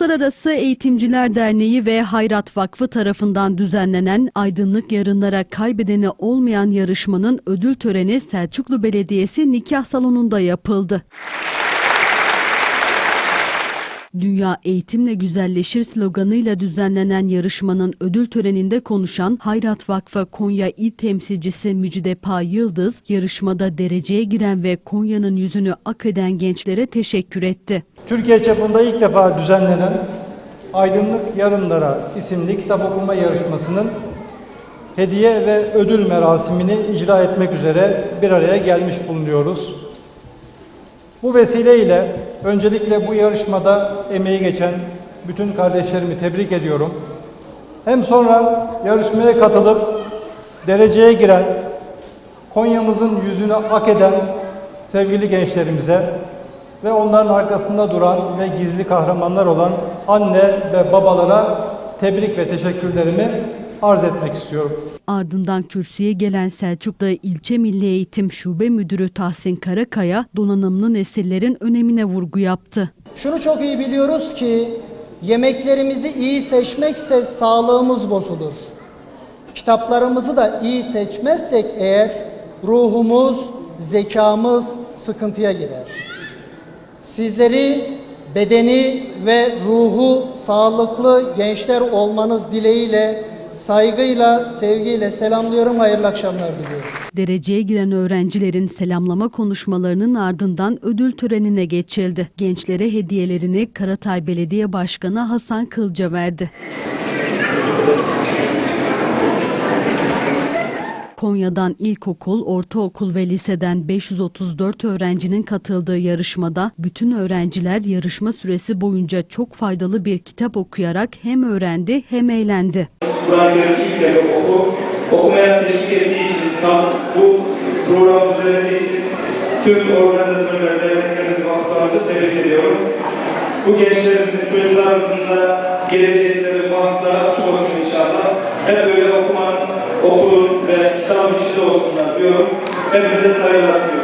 Uluslararası Eğitimciler Derneği ve Hayrat Vakfı tarafından düzenlenen Aydınlık Yarınlara Kaybedeni Olmayan yarışmanın ödül töreni Selçuklu Belediyesi nikah salonunda yapıldı. Dünya Eğitimle Güzelleşir sloganıyla düzenlenen yarışmanın ödül töreninde konuşan Hayrat Vakfı Konya İl Temsilcisi Mücidepa Yıldız, yarışmada dereceye giren ve Konya'nın yüzünü ak eden gençlere teşekkür etti. Türkiye çapında ilk defa düzenlenen Aydınlık Yarınlara isimli kitap okuma yarışmasının hediye ve ödül merasimini icra etmek üzere bir araya gelmiş bulunuyoruz. Bu vesileyle öncelikle bu yarışmada emeği geçen bütün kardeşlerimi tebrik ediyorum. Hem sonra yarışmaya katılıp dereceye giren, Konya'mızın yüzünü ak eden sevgili gençlerimize ve onların arkasında duran ve gizli kahramanlar olan anne ve babalara tebrik ve teşekkürlerimi arz etmek istiyorum. Ardından kürsüye gelen Selçuklu İlçe Milli Eğitim Şube Müdürü Tahsin Karakaya, donanımlı nesillerin önemine vurgu yaptı. Şunu çok iyi biliyoruz ki yemeklerimizi iyi seçmekse sağlığımız bozulur. Kitaplarımızı da iyi seçmezsek eğer ruhumuz, zekamız sıkıntıya girer. Sizleri bedeni ve ruhu sağlıklı gençler olmanız dileğiyle, saygıyla, sevgiyle selamlıyorum. Hayırlı akşamlar diliyorum. Dereceye giren öğrencilerin selamlama konuşmalarının ardından ödül törenine geçildi. Gençlere hediyelerini Karatay Belediye Başkanı Hasan Kılca verdi. Konya'dan ilkokul, ortaokul ve liseden 534 öğrencinin katıldığı yarışmada bütün öğrenciler yarışma süresi boyunca çok faydalı bir kitap okuyarak hem öğrendi hem eğlendi. Kur'an-ı ilk kere oku, okumaya teşvik ettiği için, tam bu program düzenlediği için tüm organizatörleri, devletlerimizi, vakıflarımızı tebrik ediyorum. Bu gençlerimizin, çocuklarımızın da gelecekleri, bahtları açık olsun inşallah. Hep böyle okumanın, okulun ve kitabın içinde olsunlar diyorum. Hepinize saygılar sunuyorum.